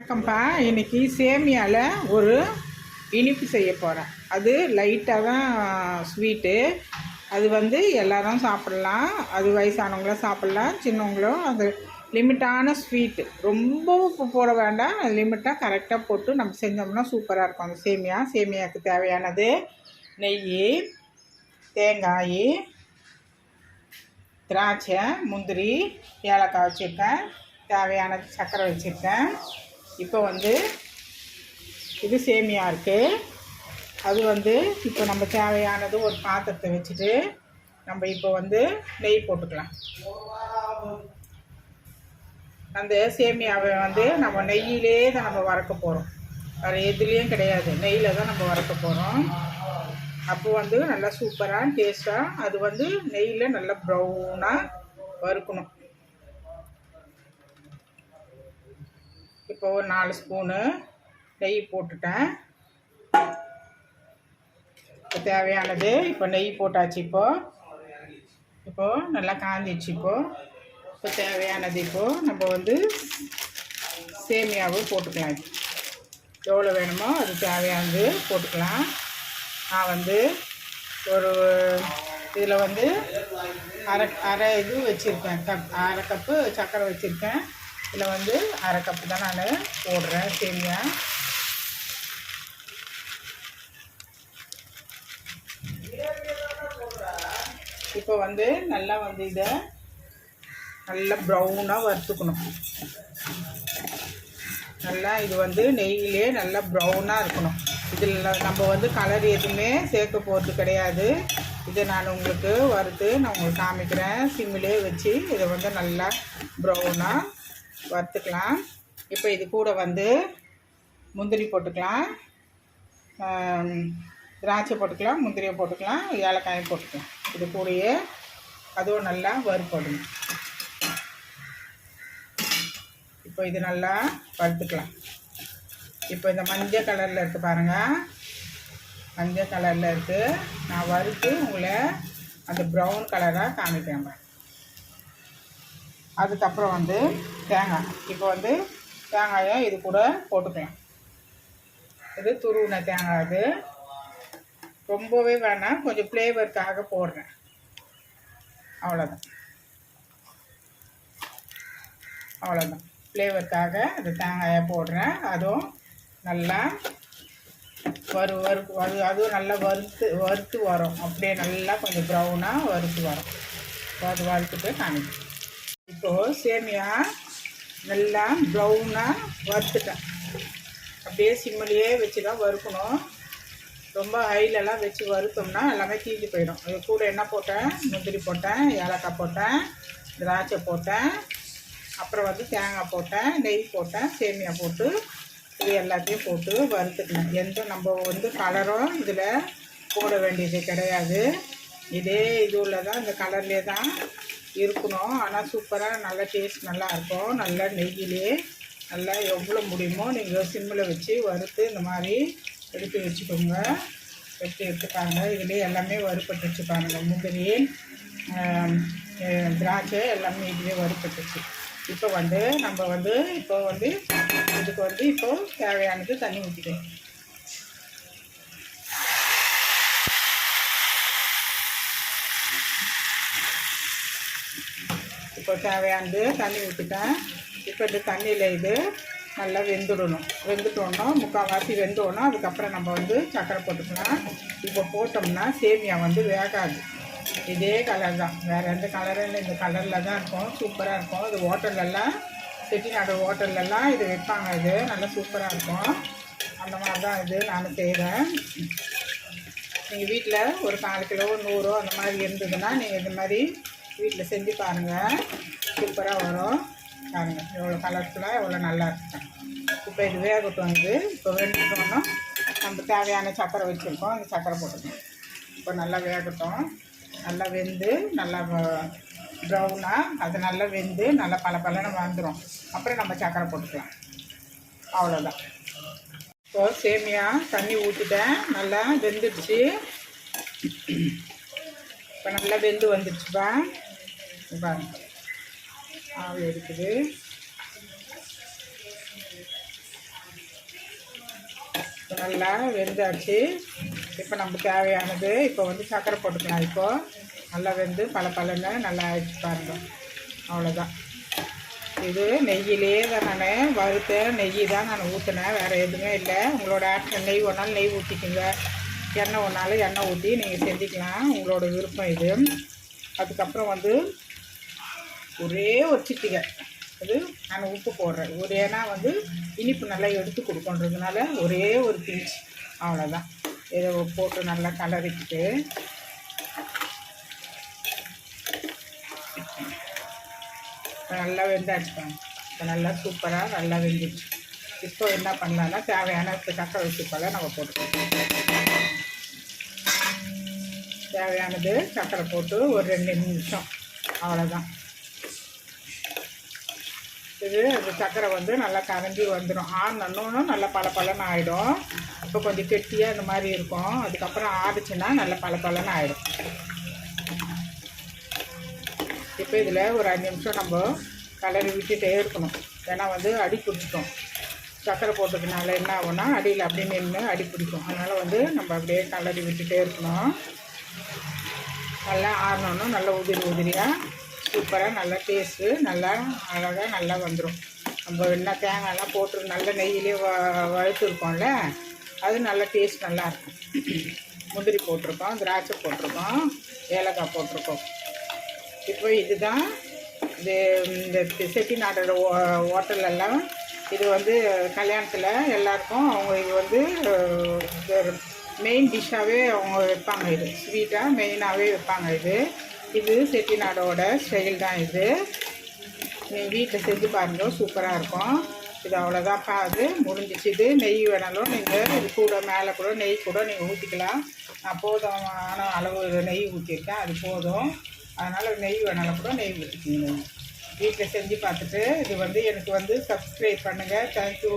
வணக்கம்ப்பா. இன்னைக்கு சேமியாவில் ஒரு இனிப்பு செய்ய போகிறேன் அது லைட்டாக தான் ஸ்வீட்டு அது வந்து எல்லாரும் சாப்பிட்லாம். அது வயசானவங்களும் சாப்பிட்லாம். சின்னவங்களும் அது லிமிட்டான ஸ்வீட்டு ரொம்ப உப்பு போட வேண்டாம். லிமிட்டாக கரெக்டாக போட்டு நம்ம செஞ்சோம்னா சூப்பராக இருக்கும். அந்த சேமியா சேமியாவுக்கு தேவையானது நெய் தேங்காய் திராட்சை முந்திரி ஏலக்காய் வச்சுருக்கேன். தேவையான சர்க்கரை வச்சுருக்கேன். இப்போ வந்து இது சேமியா இருக்குது அது வந்து இப்போ நம்ம தேவையானது ஒரு பாத்திரத்தை வச்சுட்டு நம்ம இப்போ வந்து நெய் போட்டுக்கலாம். அந்த சேமியாவை வந்து நம்ம நெய்யிலே தான் நம்ம வறக்க போகிறோம் வேறு எதுலேயும் கிடையாது. நெய்யில் தான் நம்ம வறக்க போகிறோம் அப்போ வந்து நல்லா சூப்பராக டேஸ்ட்டாக அது வந்து நெய்யில் நல்லா ப்ரௌனாக வறுக்கணும். இப்போ ஒரு நாலு ஸ்பூனு நெய் போட்டுட்டேன். இப்போ தேவையானது இப்போ நெய் போட்டாச்சு இப்போ. இப்போது நல்லா காஞ்சிச்சு இப்போது இப்போ தேவையானது இப்போது நம்ம வந்து சேமியாவும் போட்டுக்கலாம். எவ்வளோ வேணுமோ அது தேவையானது போட்டுக்கலாம். நான் வந்து ஒரு இதில் வந்து அரை அரை இது வச்சுருக்கேன். கப் அரை கப்பு சர்க்கரை வச்சுருக்கேன். இதில் வந்து அரை கப்பு தான் நான் போடுறேன் சரியா? இப்போ வந்து நல்லா வந்து இதை நல்லா ப்ரௌனாக வறுத்துக்கணும். நல்லா இது வந்து நெய்யிலே நல்லா ப்ரௌனாக இருக்கணும். இதில் நம்ம வந்து கலர் எதுவுமே சேர்க்க போகிறது கிடையாது. இதை நான் உங்களுக்கு வறுத்து நான் உங்களுக்கு காமிக்கிறேன். சிம்மிலே வச்சு இதை வந்து நல்லா ப்ரௌனாக வறுத்துக்கலாம். இப்போ இது கூட வந்து முந்திரி போட்டுக்கலாம். திராட்சை போட்டுக்கலாம் முந்திரியை போட்டுக்கலாம் ஏலக்காயும் போட்டுக்கலாம். இது கூடயே அதுவும் நல்லா வறுப்படும் இப்போ இது நல்லா வறுத்துக்கலாம். இப்போ இந்த மஞ்சள் கலரில் இருக்குது பாருங்கள் மஞ்சள் கலரில் இருக்குது நான் வறுத்து உங்களை அந்த ப்ரௌன் கலராக காமிக்கிறேன் அதுக்கப்புறம் வந்து தேங்காய். இப்போ வந்து தேங்காயை இது கூட போட்டுக்கலாம். இது துருவின தேங்காய் இது. ரொம்பவே வேணாம். கொஞ்சம் ஃப்ளேவருக்காக போடுறேன். அவ்வளோதான் அவ்வளோதான் ஃப்ளேவருக்காக அது தேங்காயை போடுறேன். அதுவும் நல்லா வறு வறு அது அதுவும் நல்லா வறுத்து வறுத்து வரும். அப்படியே நல்லா கொஞ்சம் ப்ரௌனாக வறுத்து வரும். அது வறுத்துட்டு காமிக்கும் இப்போது சேமியா நல்லா ப்ரௌனாக வறுத்துட்டேன். அப்படியே சிம்மிலேயே வச்சு தான் வறுக்கணும். ரொம்ப ஹைலெல்லாம் வச்சு வறுத்தோம்னா எல்லாமே தீஞ்சு போயிடும். அது கூட என்ன போட்டேன் முந்திரி போட்டேன் ஏலக்காய் போட்டேன் திராட்சை போட்டேன் அப்புறம் வந்து தேங்காய் போட்டேன் நெய் போட்டேன் சேமியா போட்டு இது எல்லாத்தையும் போட்டு வறுத்துக்கணும் எந்த நம்ம வந்து கலரும் இதில் போட வேண்டியது கிடையாது. இதே இதுவில் தான் இந்த கலர்லேயே தான் இருக்கணும். ஆனால் சூப்பராக நல்லா டேஸ்ட் நல்லா இருக்கும். நல்லா நெய்யிலே நல்லா எவ்வளோ முடியுமோ நீங்கள் சிம்மில் வச்சு வறுத்து இந்த மாதிரி எடுத்து வச்சுக்கோங்க. எடுத்து எடுத்துப்பாங்க. இதிலே எல்லாமே வறுப்பட்டுச்சு பாருங்கள் முந்திரி திராட்சை எல்லாமே இதிலே வறுப்பட்டுச்சு இப்போ வந்து நம்ம வந்து இப்போ வந்து இதுக்கு வந்து இப்போது தேவையானது தண்ணி ஊற்றிக்கலாம் இப்போ தேவையானது தண்ணி ஊற்றிட்டேன் இப்போ இந்த தண்ணியில் இது நல்லா வெந்துடணும். வெந்துட்டோன்னா முக்கால்வாசி வெந்தோன்னா அதுக்கப்புறம் நம்ம வந்து சக்கரை போட்டுக்கலாம். இப்போ போட்டோம்னா சேமியா வந்து வேகாது. இதே கலர் தான். வேறு எந்த கலரும் இல்லை. இந்த கலரில் தான் இருக்கும். சூப்பராக இருக்கும். இது ஹோட்டல்லலாம் செட்டிநாடு ஹோட்டல்லலாம் இது வைப்பாங்க இது. நல்லா சூப்பராக இருக்கும். அந்த மாதிரி தான் இது நான் செய்கிறேன் நீங்கள் வீட்டில் ஒரு நாலு கிலோ நூறோ அந்த மாதிரி இருந்ததுன்னா நீங்கள் இது மாதிரி வீட்டில் செஞ்சு பாருங்கள் சூப்பராக வரும். பாருங்கள் எவ்வளோ கலர்ஃபுல்லாக எவ்வளோ நல்லா இருக்கும். இப்போ இது வேகட்டும் இது இப்போ வேண்டிட்டோம்னா நம்ம தேவையான சக்கரை வச்சுருக்கோம். அந்த சக்கரை போட்டுக்கணும் இப்போ நல்லா வேகட்டும். நல்லா வெந்து நல்லா ப்ரௌனாக அது நல்லா வெந்து நல்லா பல பலன்னு வந்துடும் அப்புறம் நம்ம சக்கரை போட்டுக்கலாம். அவ்வளோதான். இப்போ சேமியா தண்ணி ஊற்றிட்டேன் நல்லா வெந்துடுச்சு. இப்போ நல்லா வெந்து வந்துடுச்சுப்பா. பாருங்க. ஆவி எடுக்குது. நல்லா வெந்தாச்சு இப்போ நமக்கு தேவையானது இப்போ வந்து சர்க்கரை போட்டுக்கலாம். இப்போது நல்லா வெந்து பல பலன்னு நல்லா ஆயிடுச்சு பாருங்க. அவ்வளோதான் இது நெய்யிலே தான் நான் வறுத்த நெய் தான் நான் ஊற்றினேன் வேறு எதுவுமே இல்லை. உங்களோட ஆப்ஷன் நெய் ஒன்றாலும் நெய் ஊற்றிக்குங்க எண்ணெய் ஒன்றாலும் எண்ணெய் ஊற்றி நீங்கள் செஞ்சுக்கலாம். உங்களோட விருப்பம் இது. அதுக்கப்புறம் வந்து ஒரே ஒரு சிட்டிகை. அது நான் உப்பு போடுறேன் ஒரு ஏன்னா வந்து இனிப்பு நல்லா எடுத்து கொடுக்கன்றதுனால ஒரே ஒரு பிஞ்ச். அவ்வளோதான் இதை போட்டு நல்லா கலரிக்கிட்டு. நல்லா வெந்தாச்சுப்பாங்க இப்போ நல்லா சூப்பராக நல்லா வெந்துச்சு இப்போ என்ன பண்ணலான்னா தேவையான இப்போ சக்கரை வச்சுப்பால நம்ம போட்டுக்கலாம். தேவையானது சக்கரை போட்டு ஒரு ரெண்டு நிமிஷம். அவ்வளோதான் இது அந்த சக்கரை வந்து நல்லா கரைஞ்சி வந்துடும் ஆறுனோன்னு நல்லா பல பலன்னு ஆகிடும் இப்போ கொஞ்சம் கெட்டியாக இந்த மாதிரி இருக்கும். அதுக்கப்புறம் ஆறுச்சுன்னா நல்லா பல பலன்னு ஆகிடும் இப்போ இதில் ஒரு அஞ்சு நிமிஷம் நம்ம கலரி விட்டுட்டே இருக்கணும். ஏன்னா வந்து அடி பிடிச்சிக்கும். சக்கரை போட்டதுனால என்ன ஆகும்னா அடியில் அப்படியே நின்று அடி பிடிக்கும். அதனால் வந்து நம்ம அப்படியே கலரி விட்டுட்டே இருக்கணும். நல்லா ஆறணுன்னு நல்லா உதிரி உதிரியாக சூப்பராக நல்லா டேஸ்ட்டு நல்லா அழகாக நல்லா வந்துடும் நம்ம என்ன தேங்காய்லாம் போட்டு நல்ல நெய்யிலே வ வறுத்துருக்கோம்ல அது நல்ல டேஸ்ட் நல்லாயிருக்கும் முந்திரி போட்டிருக்கோம் திராட்சை போட்டிருக்கோம் ஏலக்காய் போட்டிருக்கோம். இப்போ இதுதான் இது இந்த செட்டிநாடோட ஹோட்டலெல்லாம் இது வந்து கல்யாணத்தில் எல்லாருக்கும் அவங்க இது வந்து மெயின் டிஷ்ஷாகவே அவங்க வைப்பாங்க இது. ஸ்வீட்டாக மெயினாகவே வைப்பாங்க இது. இது செட்டிநாடோட ஸ்டைல் தான் இது. நீங்கள் வீட்டில் செஞ்சு பாருங்க சூப்பராக இருக்கும். இது அவ்வளோதான் பாது முடிஞ்சிச்சு. இது நெய் வேணாலும் நீங்கள் இது கூட மேலே கூட நெய் கூட நீங்கள் ஊற்றிக்கலாம் நான் போதுமான அளவு நெய் ஊற்றிருக்கேன் அது போதும். அதனால் நெய் வேணாலும் கூட நெய் ஊற்றிக்கிங்க வீட்டில் செஞ்சு பார்த்துட்டு இது வந்து எனக்கு வந்து சப்ஸ்கிரைப் பண்ணுங்கள் தேங்க்யூ